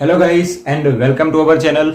Hello guys and welcome to our channel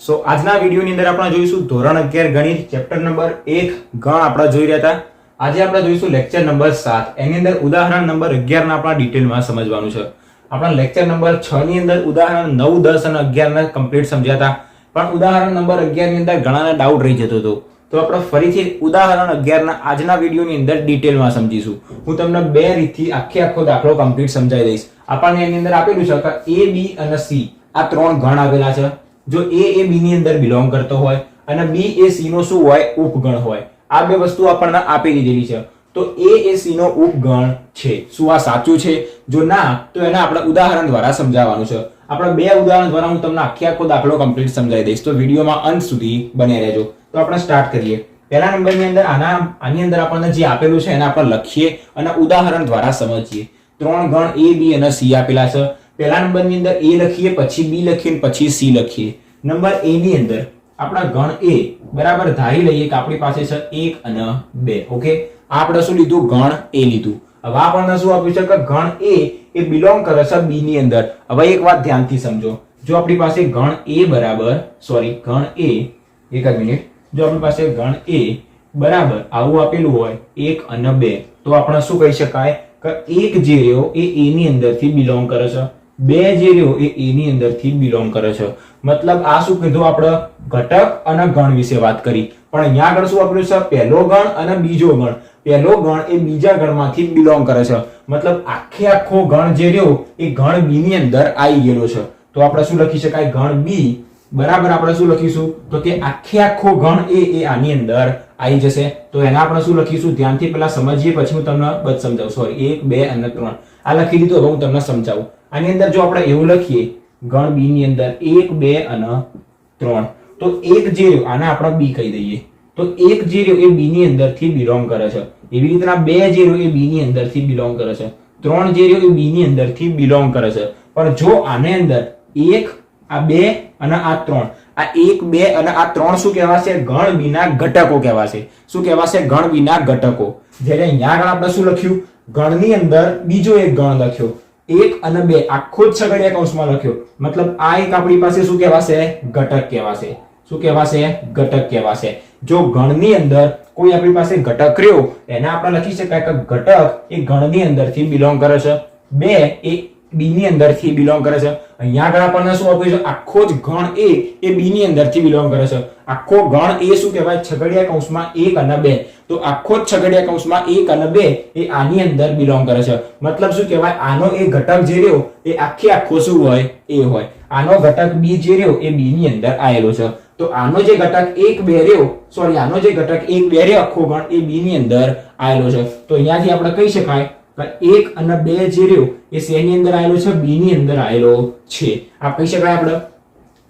so આજના વિડીયોની અંદર આપણે જોઈશું ધોરણ અગિયાર ગણિત ચેપ્ટર નંબર એક ગણ આપણે જોઈ રહ્યા હતા. આજે આપણે જોઈશું લેક્ચર નંબર સાત. એની અંદર ઉદાહરણ નંબર અગિયારના આપણા ડિટેલમાં સમજવાનું છે. આપણા લેક્ચર નંબર છ ની અંદર ઉદાહરણ નવ, દસ અને અગિયારના કમ્પ્લીટ સમજ્યા હતા. પણ ઉદાહરણ નંબર અગિયારની અંદર ઘણાને ડાઉટ રહી જતો હતો. તો આપણે ફરીથી ઉદાહરણ અગિયારના આજના વિડીયોની અંદર ડિટેલમાં સમજીશું. હું તમને બે રીતથી આખે આખો દાખલો કમ્પ્લીટ સમજાવી દઈશ. આપણને એની અંદર આપેલું છે કે એ બી અને સી આ ત્રણ ગણ આવેલા છે. જો એ એ બી ની અંદર બિલોંગ કરતો હોય અને બી એ સી નો શું હોય? ઉપગણ હોય. આ બે વસ્તુ આપણને આપી દીધેલી છે. તો એ એ સી નો ઉપગણ છે. શું આ સાચું છે? જો ના, તો એને આપણે ઉદાહરણ દ્વારા સમજાવવાનું છે. આપણે બે ઉદાહરણ દ્વારા હું તમને આખે આખો દાખલો કમ્પ્લીટ સમજાવી દઈશ. તો વિડીયોમાં અંત સુધી બને રહેજો. તો આપણે સ્ટાર્ટ કરીએ. પહેલા નંબરની અંદર આના, આની અંદર આપણને જે આપેલું છે એને આપણે લખીએ અને ઉદાહરણ દ્વારા સમજીએ. ત્રણ ગણ એ, બી અને સી આપેલા છે. પહેલા નંબરની અંદર એ લખીએ, પછી બી લખીએ પછી સી લખીએ. નંબર એ ની અંદર આપણા ગણ એ બરાબર ધારી લઈએ કે આપણી પાસે છે એક અને બે ઓકે આપણે શું લીધું? ગણ એ લીધું. હવે આપણને શું આપ્યું છે કે ગણ એ એ બિલોંગ કરે છે બી ની અંદર. હવે એક વાત ધ્યાનથી સમજો. જો આપણી પાસે ગણ એ બરાબર સોરી ગણ એ, એક જ મિનિટ જો આપણી પાસે ગણ એ બરાબર આવું આપેલું હોય, એક અને બે, તો આપણે શું કહી શકાય? કે એક જે રહ્યો એ એની અંદરથી બિલોંગ કરે છે. બે જે રહ્યો એ એની અંદરથી બિલોંગ કરે છે. મતલબ આ શું કીધું આપણે? ઘટક અને ગણ વિશે વાત કરી. પણ અહીંયા આગળ શું આપ્યું છે? પહેલો ગણ અને બીજો ગણ. પહેલો ગણ એ બીજા ગણમાંથી બિલોંગ કરે છે. મતલબ આખે આખો ગણ જે રહ્યો એ ગણ બી ની અંદર આવી ગયેલો છે. તો આપણે શું લખી શકાય? ગણ બી બરાબર આપણે શું લખીશું? તો કે આખે આખો ગણ એ એ આની અંદર આવી જશે. તો એના આપણે શું લખીશું? ધ્યાનથી પહેલા સમજીએ, પછી હું તમને બધ સમજાવું. સોરી એક, બે અને ત્રણ. આ લખી દીધું, હવે હું તમને સમજાવું. આની અંદર જો આપણે એવું લખીએ, ગણ બી ની અંદર એક, બે અને ત્રણ. તો એક જે આને આપણે બી કહી દઈએ. તો એક જે રહ્યો, એ બી ની અંદરથી બિલોંગ કરે છે. એવી રીતના બે જે રહ્યો, એ બી ની અંદરથી બિલોંગ કરે છે. ત્રણ જે રહ્યો, એ બી ની અંદરથી બિલોંગ કરે છે. પણ જો આને અંદર એક આ બે અને આ ત્રણ. આ એક, બે અને આ ત્રણ શું કહેવાશે? ગણ વિના ઘટકો કહેવાશે. શું કહેવાશે? ગણ વિના ઘટકો. જ્યારે અહીંયા આગળ આપણે શું લખ્યું? ગણની અંદર બીજો એક ગણ લખ્યો. એક અને બે. આખો જ છગડિયા કૌંસમાં લખ્યો. મતલબ આ એક આપણી પાસે શું કહેવાશે? ઘટક કહેવાશે. શું કહેવાશે? ઘટક કહેવાશે. જો ગણની અંદર કોઈ આપણી પાસે ઘટક રહ્યો, એને આપણે લખી શકાય કે ઘટક એ ગણની અંદરથી બિલોંગ કરે છે. બે એ બી ની અંદરથી બિલોંગ કરે છે. અહીંયા આગળ આપણને શું આપ્યું છે? આખો જ ગણ એ એ બી ની અંદરથી બિલોંગ કરે છે. આખો ગણ એ શું કહેવાય? છગડિયા કૌંસમાં એક અને બે. તો આખો જ છગડિયા કૌંસમાં એક અને બે એ આની અંદર બિલોંગ કરે છે. મતલબ શું કહેવાય? આનો એ ઘટક જે રહ્યો, એ આખે આખો શું હોય? એ હોય. આનો ઘટક બી જે રહ્યો, એ બી ની અંદર આવેલો છે. તો આનો જે ઘટક એક, બે રહ્યો સોરી આનો જે ઘટક એક, બે રહ્યો, આખો ગણ એ બી ની અંદર આવેલો છે. તો અહીંયાથી આપણે કહી શકાય એક અને બે જે રહ્યો, એ શેની અંદર આવેલો છે? બી ની અંદર આવેલો છે. આ કહી શકાય આપણે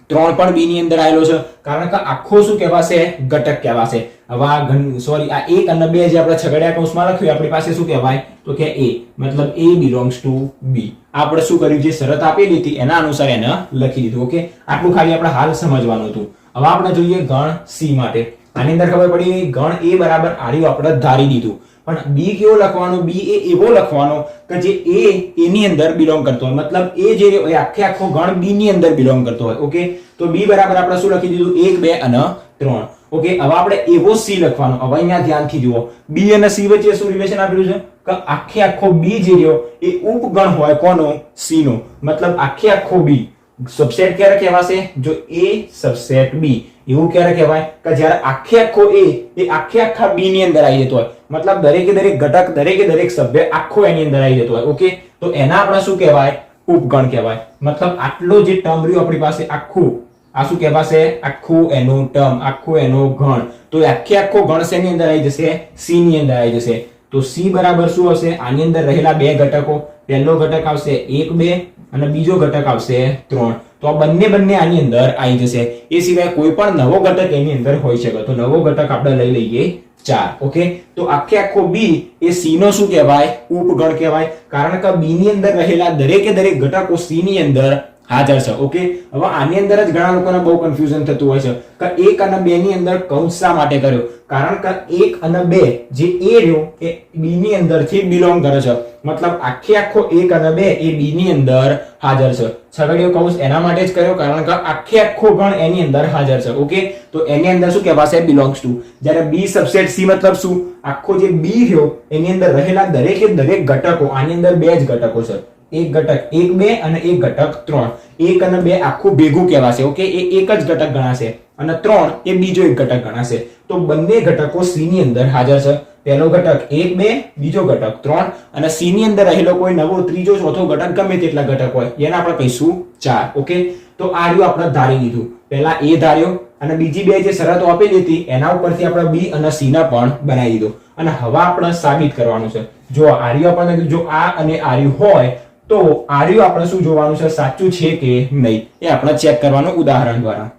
ત્રણ પણ બી ની અંદર આવેલો છે. કારણ કે આખો શું કહેવાશે? ઘટક કહેવાશે. હવે આ સોરી આ એક અને બે જે આપણે છગડિયા કૌંસમાં લખ્યું આપણી પાસે શું કહેવાય? તો કે એ મતલબ એ બિલોંગ્સ ટુ બી આપણે શું કર્યું? જે શરત આપેલી હતી, એના અનુસાર એને લખી દીધું ઓકે આટલું ખાલી આપણે હાલ સમજવાનું હતું. હવે આપણે જોઈએ ગણ સી માટે. આની અંદર ખબર પડી ગણ એ બરાબર આર્યું આપણે ધારી દીધું. પણ બી કેવો લખવાનો? બી એ એવો લખવાનો કે જે એ એની અંદર બિલોંગ કરતો હોય. મતલબ એ જે આખે આખો ગણ બી ની અંદર બિલોંગ કરતો હોય ઓકે તો બી બરાબર આપણે શું લખી દીધું? એક, બે અને ત્રણ ઓકે હવે આપણે એવો સી લખવાનો. હવે અહીંયા ધ્યાનથી જુઓ. બી અને સી વચ્ચે શું રિલેશન આપેલું છે? કે આખે આખો બી જે રહ્યો, એ ઉપગણ હોય કોનો? સી નો. મતલબ આખે આખો બી સબસેટ ક્યારે કહેવાશે? જો એ સબસેટ બી એવું ક્યારે કહેવાય? કે જ્યારે આખે આખો એ એ આખે આખા બી ની અંદર આવી જતો હોય. મતલબ દરેકે દરેક ઘટક, દરેકે દરેક સભ્ય આખો એની અંદર આવી જતો હોય ઓકે તો એના આપણે શું કહેવાય? ઉપગણ કહેવાય. મતલબ આટલો જે ટર્મ રહ્યો આપણી પાસે આખું, આ શું કહેવાશે? આખું એનું ટર્મ, આખું એનો ગણ તો આખે આખો ગણ શેની અંદર આવી જશે? સી ની અંદર આવી જશે. તો સી બરાબર શું હશે? આની અંદર રહેલા બે ઘટકો. પહેલો ઘટક આવશે એક, બે, અને બીજો ઘટક આવશે ત્રણ. તો આ બંને બંને આની અંદર આવી જશે. એ સિવાય કોઈ પણ નવો ઘટક એની અંદર હોઈ શકે. તો નવો ઘટક આપણે લઈ લઈએ ચાર ઓકે તો આખે આખો બી એ સી નો શું કહેવાય? ઉપગણ કહેવાય. કારણ કે બી ની અંદર રહેલા દરેકે દરેક ઘટકો સી ની અંદર હાજર છે. ઓકે હવે આની અંદર જ ઘણા લોકોને બહુ કન્ફ્યુઝન થતું હોય છે કે એક અને બે ની અંદર કૌંસ શા માટે કર્યો? કારણ કે એક અને બે જે એ રહ્યો એ બી ની અંદરથી બિલોંગ કરે છે. મતલબ આખી આખો એક અને બે એ બી ની અંદર હાજર છે. છગડીયો કૌંસ એના માટે જ કર્યો કારણ કે આખે આખો ગણ એની અંદર હાજર છે. ઓકે તો એની અંદર શું કહેવાશે? બિલોંગ્સ ટુ જ્યારે બી સબસેટ સી મતલબ શું? આખો જે બી રહ્યો, એની અંદર રહેલા દરેકે દરેક ઘટકો, આની અંદર બે જ ઘટકો છે. એક ઘટક, એક બે અને એક ઘટક ત્રણ. એક અને બે આખું ભેગું કહેવાશે ઓકે એ એક જ ઘટક ગણાશે અને ત્રણ એ બીજો એક ઘટક ગણાશે. તો બંને ઘટકો સી ની અંદર હાજર છે. પહેલો ઘટક એક, બે, બીજો ઘટક ત્રણ અને સી ની અંદર રહેલો કોઈ નવો ત્રીજો, ચોથો ઘટક ગમે તેટલા ઘટક હોય, એને આપણે કહીશું ચાર ઓકે તો આ રહ્યું આપણે ધારી લીધું. પહેલા એ ધાર્યો અને બીજી બે જે શરતો આપેલી હતી, એના ઉપરથી આપણે બી અને સી ના પણ બનાવી દીધો. અને હવે આપણે સાબિત કરવાનું છે. જો આર્યુ આપણને, જો આ અને આર્યુ હોય તો આર્યું આપણે શું જોવાનું છે? સાચું છે કે નહીં? એ આપણે ચેક કરવાનું ઉદાહરણ દ્વારા.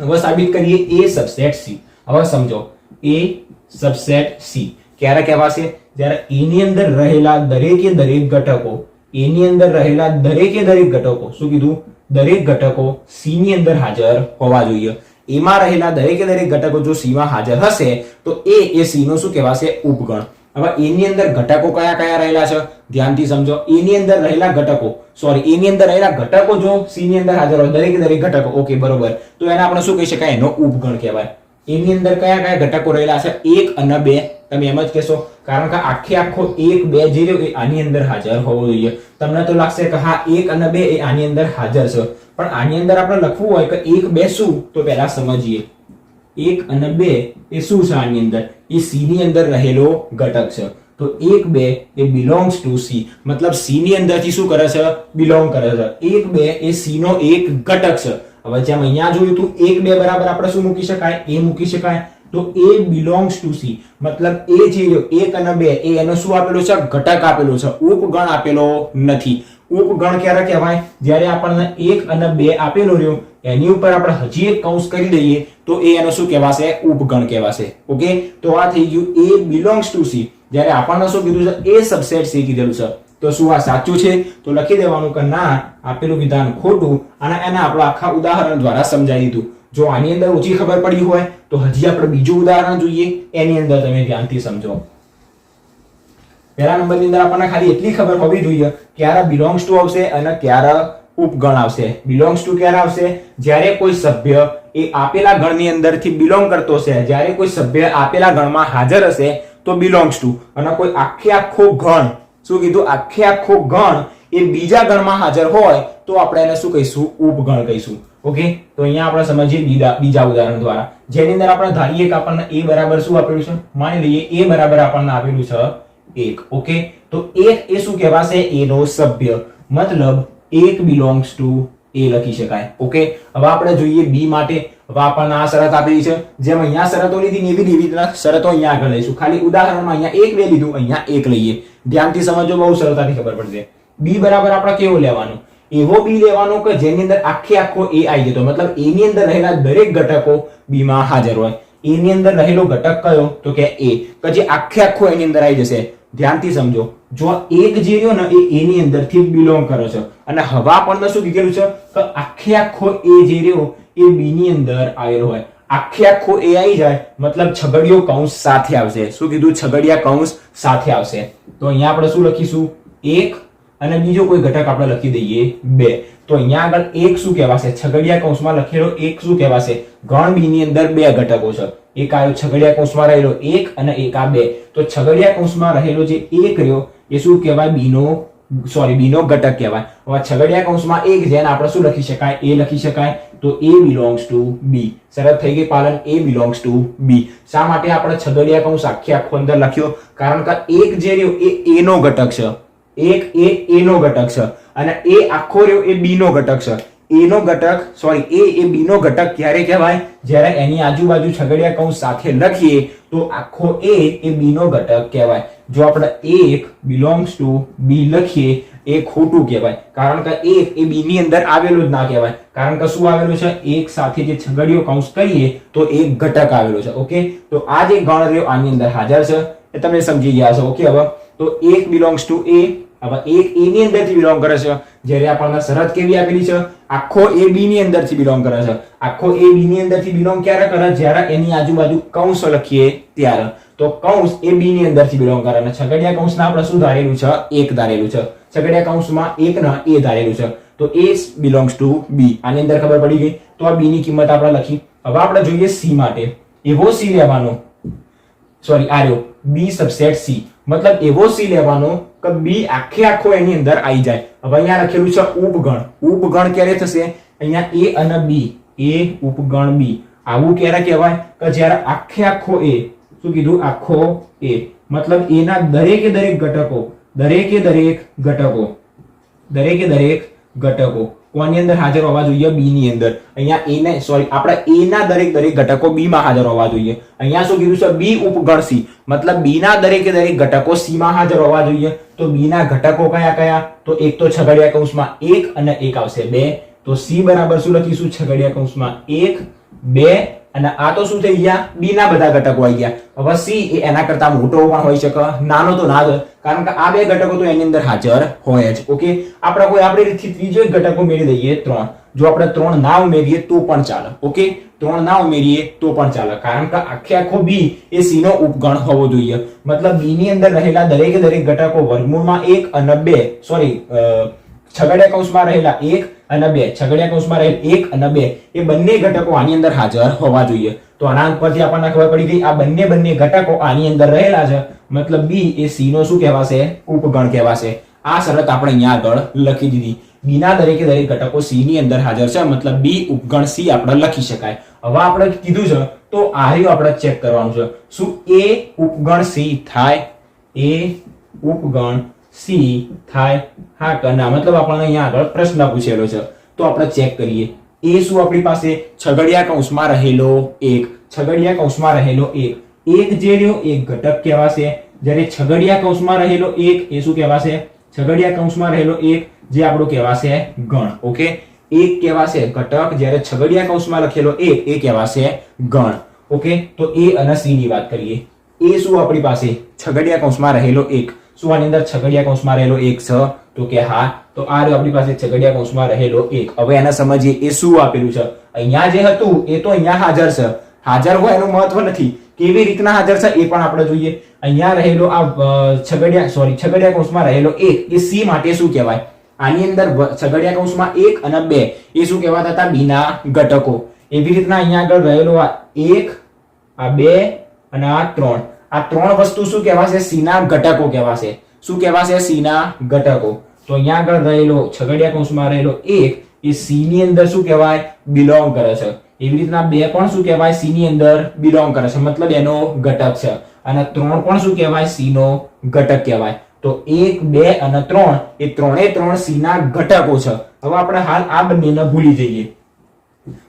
હવે સાબિત કરીએ એ સબસેટ સી હવે સમજો, એ સબસેટ સી ક્યારે કહેવાશે? જ્યારે એની અંદર રહેલા દરેકે દરેક ઘટકો, એની અંદર રહેલા દરેકે દરેક ઘટકો, શું કીધું? દરેક ઘટકો સી ની અંદર હાજર હોવા જોઈએ. એમાં રહેલા દરેકે દરેક ઘટકો જો સીમાં હાજર હશે, તો એ એ સી નો શું કહેવાશે? ઉપગણ. હવે એની અંદર ઘટકો કયા કયા રહેલા છે? ધ્યાનથી સમજો. એની અંદર રહેલા ઘટકો. સોરી એની અંદર રહેલા ઘટકો જો સી ની અંદર હાજર હોય, દરેક દરેક ઘટકો. ઓકે બરોબર. તો એને આપણે શું કહી શકાય? એનો ઉપગણ કહેવાય. એની અંદર કયા કયા ઘટકો રહેલા છે? એક અને બે. તમે એમ જ કહેશો. કારણ કે આખે આખો એક, બે જે રહ્યો એ આની અંદર હાજર હોવો જોઈએ. તમને તો લાગશે કે હા, એક અને બે એ આની અંદર હાજર છે. પણ આની અંદર આપણે લખવું હોય કે એક, બે શું? તો પહેલા સમજીએ. એક અને બે એ શું છે આની અંદર? એ સી ની અંદર રહેલો ઘટક છે. તો એક, બે એ બિલોંગ્સ ટુ સી મતલબ સી ની અંદરથી શું કરે છે? બિલોંગ કરે છે. એક, બે એ સી નો એક ઘટક છે. હવે જેમ અહીંયા જોયું તું, એક, બે બરાબર આપણે શું મૂકી શકાય? એ મૂકી શકાય. તો એ બિલોંગ્સ ટુ સી મતલબ એ જે એક અને બે, એ એનો શું આપેલો છે? ઘટક આપેલો છે. ઉપગણ આપેલો નથી. ઉપગણ ક્યારે કહેવાય? જ્યારે આપણને એક અને બે આપેલો રહ્યો, એની ઉપર આપણે હજી એક કૌંસ કરી દઈએ, તો એ એનો શું કહેવાશે? ઉપગણ કહેવાશે. ઓકે? તો આ થઈ ગયું. એ બિલોંગ્સ ટુ સી જ્યારે આપણને શું કીધું છે, એ સબસેટ સી કીધેલું છે. તો શું આ સાચું છે? તો લખી દેવાનું કે ના, આપેલું વિધાન ખોટું અને એને આપણે આખા ઉદાહરણ દ્વારા સમજાવી દીધું. જો આની અંદર ઓછી ખબર પડી હોય, તો હજી આપણે બીજું ઉદાહરણ જોઈએ. એની અંદર તમે ધ્યાનથી સમજો. પહેલા નંબરની અંદર આપણને ખાલી એટલી ખબર હોવી જોઈએ ક્યારે બિલોંગ્સ ટુ આવશે અને ક્યારે ઉપગણ આવશે. બિલોંગ્સ ટુ ક્યારે આવશે? જ્યારે કોઈ સભ્ય એ આપેલા ગણની અંદરથી બિલોંગ કરતો છે જ્યારે કોઈ સભ્ય આપેલા ગણમાં હાજર હશે તો બિલોંગ્સ ટુ અને કોઈ આખે આખો ગણ શું કીધું? આખે આખો ગણ એ બીજા ગણમાં હાજર હોય તો આપણે એને શું કહીશું? ઉપગણ કહીશું. ઓકે તો અહીંયા આપણે સમજીએ બીજા બીજા ઉદાહરણ દ્વારા. જેની અંદર આપણે ધારીએ કે આપણને એ બરાબર શું આપેલું છે? માની લઈએ એ બરાબર આપણને આપેલું છે એક. ઓકે તો એક એ શું કહેવાશે? એનો સભ્ય. મતલબ, એક બિલોંગ્સ ટુ એ લખી શકાય. ઓકે હવે આપણે જોઈએ બી માટે. હવે આપણને આ શરત આપેલી છે. જેમ અહીંયા શરતો લીધી એવી એવી રીતના શરતો અહીંયા આગળ લઈશું. ખાલી ઉદાહરણમાં અહીંયા એક બે લીધું, અહીંયા એક લઈએ. ધ્યાનથી સમજો બહુ સરળતાથી ખબર પડશે. બી બરાબર આપણે કેવો લેવાનો? એવો બી લેવાનો કે જેની અંદર આખે આખો એ આવી જતો. મતલબ એની અંદર રહેલા દરેક ઘટકો બી માં હાજર હોય. એની અંદર રહેલો ઘટક કયો? તો કે એ કે જે આખે આખો એની અંદર આવી જશે. ધ્યાનથી સમજો. જો એક જે રહ્યો ને એ એની અંદરથી બિલોંગ કરે છે. અને હવા આપણને શું કીધેલું છે? કે આખે આખો એ જે રહ્યો એ બીની અંદર આવેલો હોય. આખે આખો એ આવી જાય, મતલબ છગડીયો કૌંસ સાથે આવશે. શું કીધું? છગડિયા કૌંસ સાથે આવશે. તો અહીંયા આપણે શું લખીશું? એક અને બીજો કોઈ ઘટક આપણે લખી દઈએ બે. તો અહીંયા આગળ એક શું કહેવાશે? છગડિયા કૌંસમાં લખેલો એક શું કહેવાશે? ગણ બી ની અંદર બે ઘટકો છે. એક આવ્યો છગડિયા કૌંસમાં રહેલો એક અને એક આ બે. તો છગડિયા કૌંસમાં રહેલો જે એક રહ્યો, એ શું કહેવાય? બીનો સોરી બીનો ઘટક કહેવાય. હવે છગડિયા કૌંસમાં એક જેને આપણે શું લખી શકાય? એ લખી શકાય. તો એ બિલોંગ્સ ટુ બી શરત થઈ ગઈ પાલન. એ બિલોંગ્સ ટુ બી શા માટે આપણે છગડિયા કૌંસ આખી આખો અંદર લખ્યો? કારણ કે એક જે રહ્યો, એ એનો ઘટક છે. એક એ એ નો ઘટક છે. અને એ આખો રહ્યો એ બી નો ઘટક છે. એ નો ઘટક સોરી એ એ બી નો ઘટક ક્યારે કહેવાય? જ્યારે એની આજુબાજુ છગડિયા કૌંસ સાથે લખીએ, તો આખો એ એ બી નો ઘટક કહેવાય. જો આપણે એક બિલોંગ્સ ટુ બી લખીએ, એ ખોટું કહેવાય. કારણ કે એક એ બી ની અંદર આવેલું જ ના કહેવાય. કારણ કે શું આવેલું છે? એક સાથે જે છગડીઓ કૌંસ કરીએ, તો એક ઘટક આવેલો છે. ઓકે? તો આ જે ગણ રહ્યો આની અંદર હાજર છે. એ તમે સમજી ગયા છો ઓકે હવે? તો એક બિલોંગ્સ ટુ એ હવે એક એ ની અંદરથી બિલોંગ કરે છે. જ્યારે આપણને શરત કેવી આપેલી છે? આખો એ બી ની અંદરથી બિલોંગ કરે છે. આખો એ બી ની અંદરથી બિલોંગ ક્યારે કરે? જ્યારે એની આજુબાજુ કૌંસ લખીએ ત્યારે. તો કૌંસ એ બી ની અંદરથી બિલોંગ કરે અને છગડિયા કૌંસના આપણે શું ધારેલું છે? એક ધારેલું છે. છગડિયા કૌંસમાં એક ના એ ધારેલું છે. તો એ બિલોંગ્સ ટુ બી આની અંદર ખબર પડી ગઈ? તો આ બી ની કિંમત આપણે લખી. હવે આપણે જોઈએ સી માટે. એવો સી લેવાનો. સોરી આ બી સબસેટ સી મતલબ એવો સી લેવાનો કે બી આખે આખો એની અંદર આવી જાય. હવે અહીંયા લખેલું છે ઉપગણ. ઉપગણ ક્યારે થશે? અહીંયા એ અને બી એ ઉપગણ બી આવું ક્યારે કહેવાય? કે જ્યારે આખે આખો એ શું કીધું? આખો એ મતલબ એના દરેકે દરેક ઘટકો, દરેકે દરેક ઘટકો, દરેકે દરેક ઘટકો. કોની અંદર હાજર હોવા જોઈએ? બી ની અંદર. અહીંયા એ ને સોરી આપણે એ ના દરેક દરેક ઘટકો બી માં હાજર હોવા જોઈએ. અહીંયા શું કીધું છે? બી ઉપગણ સી મતલબ બી ના દરેકે દરેક ઘટકો સી માં હાજર હોવા જોઈએ. તો બી ના ઘટકો કયા કયા? તો એક તો છગડિયા કૌંસમાં એક અને એક આવશે બે. તો સી બરાબર શું લખીશું? છગડિયા કૌંસમાં એક, બે અને આ તો શું થઈ ગયા? બી ના બધા ઘટકો આવી ગયા. હવે સી એ એના કરતા મોટો પણ હોઈ શકે નાનો તો ના હોય. કારણ કે આ બે ઘટકો તો એની અંદર હાજર હોય જ, ઓકે? આપણે કોઈ આપણી રીતથી ત્રીજો એક મેળવી દઈએ, ત્રણ. જો આપણે ત્રણ ના ઉમેરીએ તો પણ ચાલે, ઓકે? ત્રણ ના ઉમેરીએ તો પણ ચાલે. કારણ કે આખે આખો બી એ સી નો ઉપગણ હોવો જોઈએ. મતલબ બી ની અંદર રહેલા દરેકે દરેક ઘટકો વર્ગમૂળમાં એક અને બે સોરી છગડિયા કૌંસમાં રહેલા એક અને બે. છગડિયા કૌંસમાં રહેલ એક અને બે એ બંને ઘટકો આની અંદર હાજર હોવા જોઈએ. તો આના પરથી આપણને ખબર પડી ગઈ, આ બંને બંને ઘટકો આની અંદર રહેલા છે. મતલબ બી એ સી નો શું કહેવાશે? ઉપગણ કહેવાશે. આ શરત આપણે અહીંયા આગળ લખી દીધી. બીના દરેકે દરેક ઘટકો સી ની અંદર હાજર છે. મતલબ બી ઉપગણ સી આપણે લખી શકાય. હવે આપણે કીધું છે, તો આ રહ્યું આપણે ચેક કરવાનું છે. શું એ ઉપગણ સી થાય? એ ઉપગણ સી, થાય હા કે ના મતલબ આપણને અહીંયા આગળ પ્રશ્ન પૂછેલો છે. તો આપણે ચેક કરીએ. એ શું આપણી પાસે? છગડિયા કૌંસમાં રહેલો એક. છગડિયા કૌંસમાં રહેલો એક. એક જે રહ્યો, એક ઘટક કહેવાશે. જ્યારે છગડિયા કૌંસમાં રહેલો એક, એ શું કહેવાશે? છગડિયા કૌંસમાં રહેલો એક, જે આપણો કહેવાશે ગણ. ઓકે? એક કહેવાશે ઘટક. જ્યારે છગડિયા કૌંસમાં લખેલો એક, એ કહેવાશે ગણ. ઓકે? તો એ અને સી ની વાત કરીએ. એ શું આપણી પાસે? છગડિયા કૌંસમાં રહેલો એક. શું આની અંદર છગડિયા કૌંસમાં રહેલો એક છે? તો કે હા. તો આ રહ્યો આપણી પાસે છગડિયા કૌંસમાં રહેલો એક. હવે એને સમજીએ એ શું આપેલું છે? અહીંયા જે હતું, એ તો અહીંયા હાજર છે. હાજર હોય એનું મહત્વ નથી. કેવી રીતના હાજર છે એ પણ આપણે જોઈએ. અહીંયા રહેલો આ છગડિયા, સોરી, છગડિયા કૌંસમાં રહેલો એક, એ સી માટે શું કહેવાય? આની અંદર છગડિયા કૌંસમાં એક અને બે. એ શું કહેવાતા હતા? બીના ઘટકો. એવી રીતના અહીંયા આગળ રહેલો આ એક, આ બે અને આ ત્રણ. આ ત્રણ વસ્તુ શું કહેવાશે? સીના ઘટકો કહેવાશે. શું કહેવાશે? સીના ઘટકો. તો અહીંયા આગળ રહેલો, છગડિયા કૌંસમાં રહેલો એક, એ સી ની અંદર શું કહેવાય? બિલોંગ કરે છે. એવી રીતના બે પણ શું કહેવાય? સી ની અંદર બિલોંગ કરે છે. મતલબ એનો ઘટક છે. અને ત્રણ પણ શું કહેવાય? સી નો ઘટક કહેવાય. તો એક, બે અને ત્રણ, એ ત્રણે ત્રણ સી ના ઘટકો છે. હવે આપણે હાલ આ બંનેને ભૂલી જઈએ.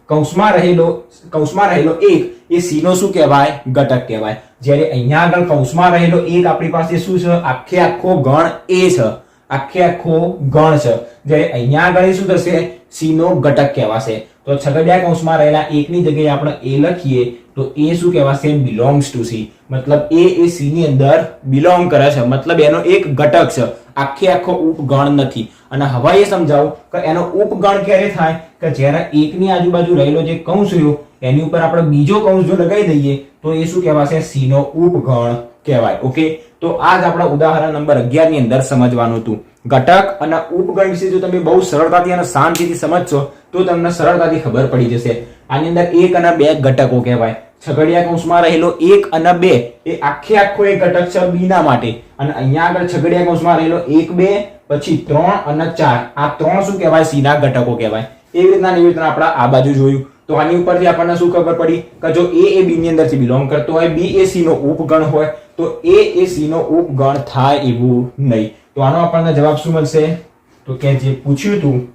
કૌંસમાં રહેલો કૌંસમાં રહેલો એક, એ સી નો શું કહેવાય? ઘટક કહેવાય. જ્યારે અહીંયા આગળ કૌંસમાં રહેલો એક આપણી પાસે શું છે? આખે આખો ગણ એ છે. આખે આખો ગણ છે. જ્યારે અહીંયા આગળ શું થશે? સી નો ઘટક કહેવાશે. તો છગડિયા કૌંસમાં રહેલા એકની જગ્યાએ આપણે એ લખીએ. તો એ શું કહેવાશે? બિલોંગ્સ ટુ સી મતલબ એ એ સી ની અંદર બિલોંગ કરે છે. મતલબ એનો એક ઘટક છે. આખે આખો ઉપગણ નથી. અને હવે એ સમજાવું કે એનો ઉપગણ ક્યારે થાય? કે જ્યારે એકની આજુબાજુ રહેલો જે કૌંસ રહ્યો, એની ઉપર આપણે બીજો કૌંસ જો લગાવી દઈએ, તો એ શું કહેવાશે? સી નો ઉપગણ કહેવાય. ઓકે? તો આ જ આપણા ઉદાહરણ નંબર 11 ની અંદર સમજવાનું હતું. ઘટક અને ઉપગણ વિશે જો તમે બહુ સરળતાથી અને શાંતિથી સમજશો, તો તમને સરળતાથી ખબર પડી જશે. આની અંદર એક અને બે ઘટકો કહેવાય. છગડિયા કૌંસમાં રહેલો એક અને બે એ આખે આખો એક ઘટક છે બીના માટે. અને અહીંયા આગળ છગડિયા કૌંસમાં રહેલો એક, બે, પછી ત્રણ અને ચાર. આ ત્રણ શું કહેવાય? સીના ઘટકો કહેવાય. એવી રીતના રીતના આપણે આ બાજુ જોયું. તો આની ઉપરથી આપણને શું ખબર પડી? કે જો એ એ બી ની અંદરથી બિલોંગ કરતો હોય, બી એ સી નો ઉપગણ હોય, તો એ એ સી નો ઉપગણ થાય એવું નહીં. તો આનો આપણને જવાબ શું મળશે? તો કે જે પૂછ્યું હતું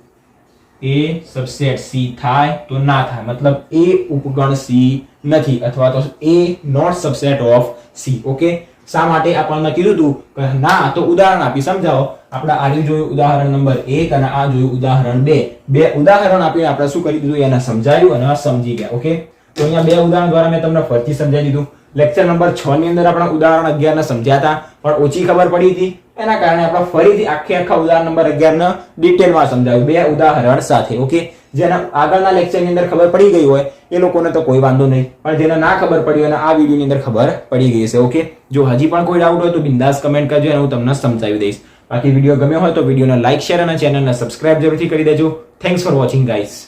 એ સબસેટ સી થાય તો ના થાય. મતલબ એ ઉપગણ સી નથી અથવા તો A not subset of C okay શા માટે આપણને કીધું હતું કે ના, તો ઉદાહરણ આપી. સમજાવો. આપણે આજે જોયું ઉદાહરણ નંબર એક અને આ જોયું ઉદાહરણ બે. બે ઉદાહરણ આપીને આપણે શું કરી દીધું? એને સમજાયું અને સમજી ગયા. ઓકે તો અહીંયા બે ઉદાહરણ દ્વારા મેં તમને ફરીથી સમજાવી દીધું. લેક્ચર નંબર છ ની અંદર આપણે ઉદાહરણ અગિયાર ને સમજ્યા હતા પણ ઓછી ખબર પડી હતી. એના કારણે આપણે ફરીથી આખે આખા ઉદાહરણ નંબર અગિયારને ડિટેલમાં સમજાવ્યું. બે ઉદાહરણ સાથે ઓકે જેના આગળના લેક્ચરની અંદર ખબર પડી ગઈ હોય, એ લોકોને તો કોઈ વાંધો નહીં. પણ જેને ના ખબર પડી હોય આ વિડીયોની અંદર ખબર પડી ગઈ છે ઓકે જો હજી પણ કોઈ ડાઉટ હોય તો બિંદાસ કમેન્ટ કરજો અને હું તમને સમજાવી દઈશ. બાકી વીડિયો ગમ્યો હોય તો વિડીયોને લાઇક શેર અને ચેનલને સબસ્ક્રાઇબ જરૂરથી કરી દેજો. Thanks for watching guys